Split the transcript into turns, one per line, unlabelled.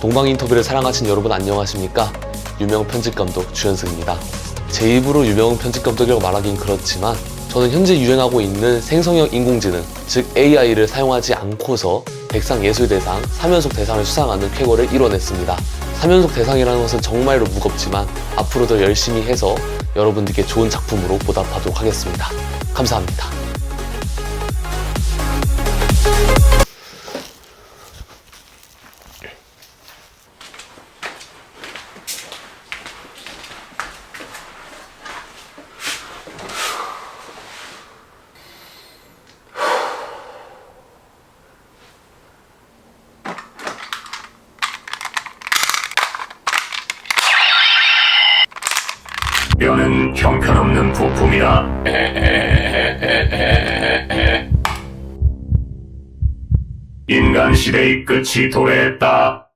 동방 인터뷰를 사랑하신 여러분 안녕하십니까? 유명 편집 감독 주현승입니다. 제 입으로 유명 편집 감독이라고 말하긴 그렇지만 저는 현재 유행하고 있는 생성형 인공지능, 즉 AI를 사용하지 않고서 백상 예술대상, 3연속 대상을 수상하는 쾌거를 이뤄냈습니다. 3연속 대상이라는 것은 정말로 무겁지만 앞으로 더 열심히 해서 여러분들께 좋은 작품으로 보답하도록 하겠습니다. 감사합니다.
뼈는 형편없는 부품이라. 인간 시대의 끝이 도래했다.